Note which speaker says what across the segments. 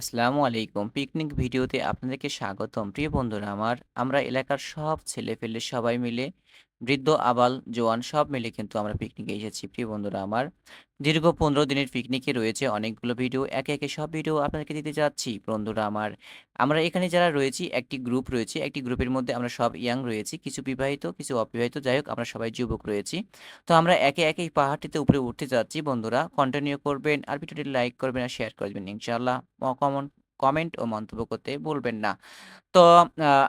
Speaker 1: আসসালামু আলাইকুম। পিকনিক ভিডিওতে আপনাদেরকে স্বাগতম। প্রিয় বন্ধুরা আমার, আমরা এলাকার সব ছেলেপেলে সবাই মিলে বৃদ্ধ, আবাল, জোয়ান সব মিলে কিন্তু আমরা পিকনিকে এসেছি। প্রিয় বন্ধুরা আমার, দীর্ঘ ১৫ দিনের পিকনিকে রয়েছে অনেকগুলো ভিডিও। একে, একে সব ভিডিও আপনাদেরকে দিতে যাচ্ছি। বন্ধুরা আমার, আমরা এখানে যারা রয়েছি একটি গ্রুপ রয়েছে। একটি গ্রুপের মধ্যে আমরা সব ইয়াং রয়েছি। কিছু বিবাহিত, কিছু অবিবাহিত। যাই হোক আমরা সবাই যুবক রয়েছি। তো আমরা একে, একে পাহাড়টিতে উপরে উঠতে যাচ্ছি বন্ধুরা। কন্টিনিউ করবেন আর ভিডিওটি লাইক করবেন আর শেয়ার করবেন ইনশাআল্লাহ। কমন কমেন্ট ও মন্তব্য করতে ভুলবেন না। তো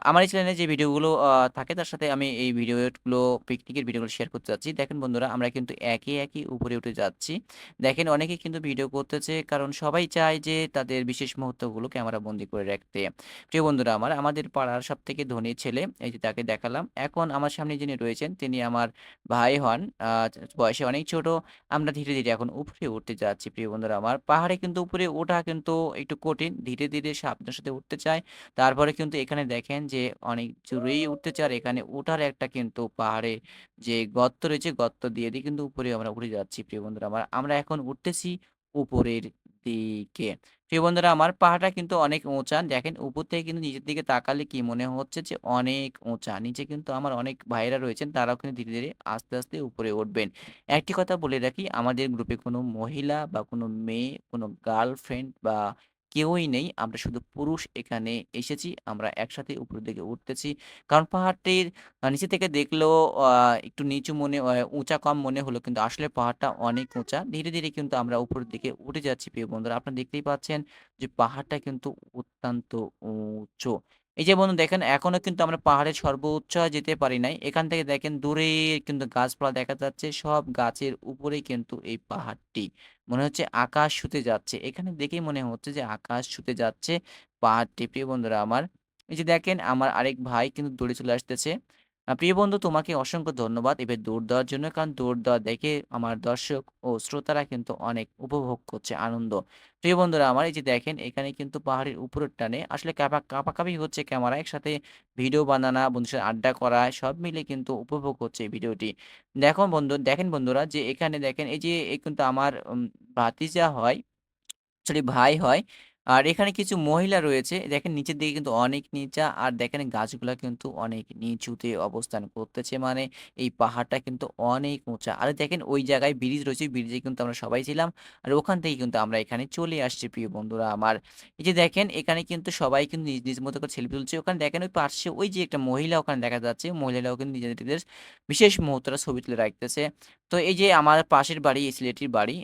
Speaker 1: আমার এই চ্যানেলে যে ভিডিওগুলো থাকে তার সাথে আমি এই ভিডিওগুলো পিকনিকের ভিডিওগুলো শেয়ার করতে যাচ্ছি। দেখেন বন্ধুরা আমরা কিন্তু একে, একে উপরে উঠে যাচ্ছি। দেখেন অনেকেই কিন্তু ভিডিও করতেছে কারণ সবাই চায় যে তাদের বিশেষ মুহূর্তগুলো ক্যামেরা বন্দি করে রাখতে। প্রিয় বন্ধুরা আমার, আমাদের পাড়ার সব থেকে ধনী ছেলে এই যে তাকে দেখালাম। এখন আমার সামনে যিনি রয়েছেন তিনি আমার ভাই হন। বয়সে অনেক ছোট। আমরা ধীরে, ধীরে এখন উপরে উঠতে যাচ্ছি প্রিয় বন্ধুরা আমার। পাহাড়ে কিন্তু উপরে ওঠা কিন্তু একটু কঠিন। ধীরে, ধীরে সাবধানের সাথে উঠতে চায় তারপরে কিন্তু এখানে দেখেন যে অনেক জোরেই উঠতে চাই আর এখানে ওঠার একটা কিন্তু পাহাড়ে যে গর্ত রয়েছে গর্ত দিয়ে, দিয়ে কিন্তু উপরে আমরা উঠে যাচ্ছি প্রিয় বন্ধুরা আমার। আমরা এখন উঠতেছি উপরের দিকে। প্রিয় বন্ধুরা আমার পাহাড়টা কিন্তু অনেক উঁচা। দেখেন উপর থেকে কিন্তু নিচের দিকে তাকালে কি মনে হচ্ছে যে অনেক উঁচা। নিচে কিন্তু আমার অনেক ভাইয়েরা রয়েছেন তারাও কিন্তু ধীরে, ধীরে আস্তে, আস্তে উপরে উঠবেন। একটি কথা বলে রাখি আমাদের গ্রুপে কোনো মহিলা বা কোনো মেয়ে, কোনো গার্লফ্রেন্ড বা কেউই নেই। আমরা শুধু পুরুষ এখানে এসেছি। আমরা একসাথে উপরের দিকে উঠতেছি। কারণ পাহাড়টির নিচে থেকে দেখলেও একটু নিচু মনে উঁচা কম মনে হলো কিন্তু আসলে পাহাড়টা অনেক উঁচা। ধীরে, ধীরে কিন্তু আমরা উপরের দিকে উঠে যাচ্ছি প্রিয় বন্ধুরা। আপনারা দেখতেই পাচ্ছেন যে পাহাড়টা কিন্তু অত্যন্ত উঁচু। এই যে বন্ধু দেখেন এখনও কিন্তু আমরা পাহাড়ের সর্বোচ্চ যেতে পারি নাই। এখান থেকে দেখেন দূরে কিন্তু গাছপালা দেখা যাচ্ছে। সব গাছের উপরে কিন্তু এই পাহাড়টি। মনে হচ্ছে আকাশ ছুতে যাচ্ছে। এখানে দেখেই মনে হচ্ছে যে আকাশ ছুতে যাচ্ছে পাহাড়টি। প্রিয় বন্ধুরা আমার, এই যে দেখেন আমার আরেক ভাই কিন্তু দূরে চলে আসতেছে। প্রিয় বন্ধু তোমাকে অসংখ্য ধন্যবাদ এভাবে দৌড় দেওয়ার জন্য। কারণ দৌড় দেওয়া দেখে আমার দর্শক ও শ্রোতারা কিন্তু অনেক উপভোগ করছে আনন্দ। প্রিয় বন্ধুরা আমার এই যে দেখেন এখানে কিন্তু পাহাড়ের উপরের টানে আসলে কাপা কাঁপাকাঁপি হচ্ছে ক্যামেরা একসাথে ভিডিও বানানো, বন্ধুদের সাথে আড্ডা করা সব মিলে কিন্তু উপভোগ হচ্ছে ভিডিওটি। দেখো বন্ধু দেখেন বন্ধুরা যে এখানে দেখেন এই যে কিন্তু আমার ভাতিজা হয়, সরি ভাই হয়। আর এখানে কিছু মহিলা রয়েছে। দেখেন নিচের দিকে কিন্তু অনেক নিচা আর দেখেন গাছগুলা কিন্তু অনেক নিচুতে অবস্থান করতেছে। মানে এই পাহাড়টা কিন্তু অনেক উঁচা। আর দেখেন ওই জায়গায় ব্রিজ রয়েছে, ব্রিজে কিন্তু আমরা সবাই ছিলাম। আর ওখান থেকে কিন্তু আমরা এখানে চলে আসছি প্রিয় বন্ধুরা আমার। এই যে দেখেন এখানে কিন্তু সবাই কিন্তু নিজ, নিজ মতো করে সেলফি তুলছে। ওখানে দেখেন ওই পাশে ওই যে একটা মহিলা ওখানে দেখা যাচ্ছে। মহিলারাও কিন্তু নিজেদের বিশেষ মুহূর্তটা ছবি তুলে রাখতেছে। তো এই যে আমার পাশের বাড়ি, এই ছেলেটির বাড়ি।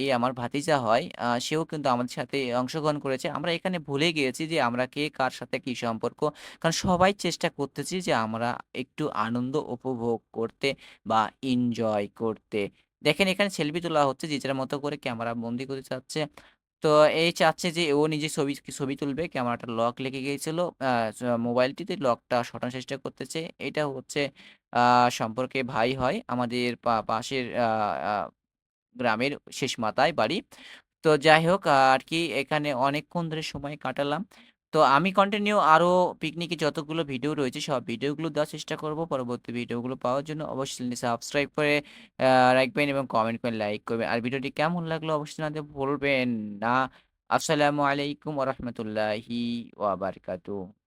Speaker 1: এই আমার ভাতিজা হয়। সেও কিন্তু আমাদের সাথে অংশগ্রহণ করেছে। আমরা এখানে ভুলে গিয়েছি যে আমরা কে, কার সাথে কি সম্পর্ক। কারণ সবাই চেষ্টা করতেছি যে আমরা একটু আনন্দ উপভোগ করতে বা এনজয় করতে। দেখেন এখানে সেলফি তোলা হচ্ছে, যে যার মতো করে ক্যামেরা বন্দি করতে চাচ্ছে। তো এই চাচ্ছে যে ও নিজে ছবি ছবি তুলবে। ক্যামেরাটা লক লেগে গিয়েছিল। মোবাইলটিতে লকটা সরানোর চেষ্টা করতেছে। এটা হচ্ছে সম্পর্কে ভাই হয়। আমাদের পাশের গ্রামের শেষ মাথায় বাড়ি। তো যাই হোক আর কি এখানে অনেকক্ষণ ধরে সময় কাটালাম। তো আমি কন্টিনিউ আরও পিকনিকে যতগুলো ভিডিও রয়েছে, সব ভিডিওগুলো দেওয়ার চেষ্টা করব। পরবর্তী ভিডিওগুলো পাওয়ার জন্য অবশ্যই সাবস্ক্রাইব করে রাখবেন এবং কমেন্ট করে লাইক করবেন। আর ভিডিওটি কেমন লাগল অবশ্যই জানাতে বলবেন না। আসসালামু আলাইকুম ওয়া রাহমাতুল্লাহি ওয়া বারাকাতুহু।